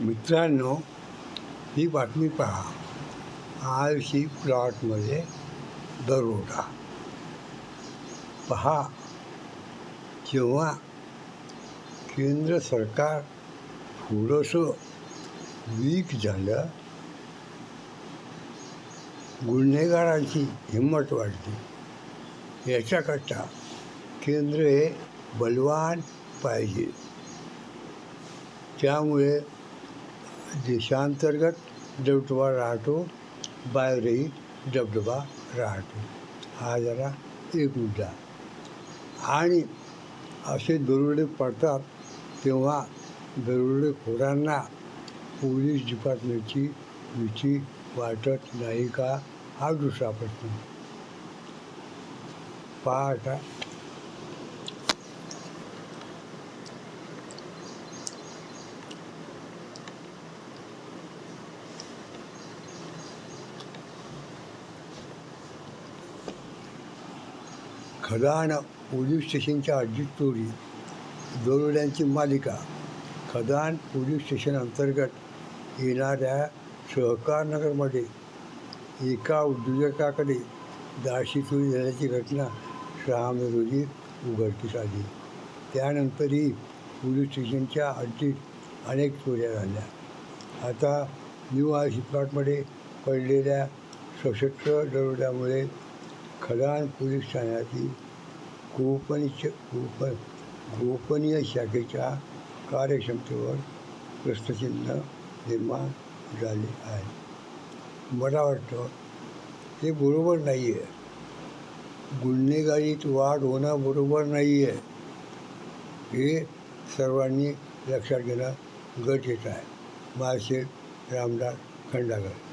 मित्रांनो ही बातमी पहा. आळशी प्लॉटमध्ये दरोडा. पहा जेव्हा केंद्र सरकार थोडंसं वीक झालं गुन्हेगारांची हिंमत वाढली. याच्याकरता केंद्र हे बलवान पाहिजे. त्यामुळे देशांतर्गत दबदबा राहतो बाहेरही दबदबा राहतो. हा जरा एक मुद्दा. आणि असे दरोडे पडतात तेव्हा दरोडेखोरांना पोलीस डिपार्टमेंटची भीती वाटत नाही का? हा दुसरा प्रश्न. पहा खदान पोलीस स्टेशनच्या अजित चोरी दरोड्यांची मालिका. खदान पोलीस स्टेशन अंतर्गत येणाऱ्या सहकार नगरमध्ये एका उद्योजकाकडे दाशी चोरी झाल्याची घटना सहा मे रोजी उघडकीस आली. त्यानंतरही पोलीस स्टेशनच्या हद्दीत अनेक चोऱ्या झाल्या. आता न्यू आयशी प्लॉटमध्ये पडलेल्या सशस्त्र दरोड्यामुळे खदान पोलीस ठाण्यातील गोपनीय गोप गोपनीय शाखेच्या कार्यक्षमतेवर प्रश्नचिन्ह निर्माण झाले आहे. मला वाटतं हे बरोबर नाही आहे गुन्हेगारीत वाढ होणं बरोबर नाही आहे हे सर्वांनी लक्षात घेणं गरजेचं आहे. माळशेठ रामदास खंडागर.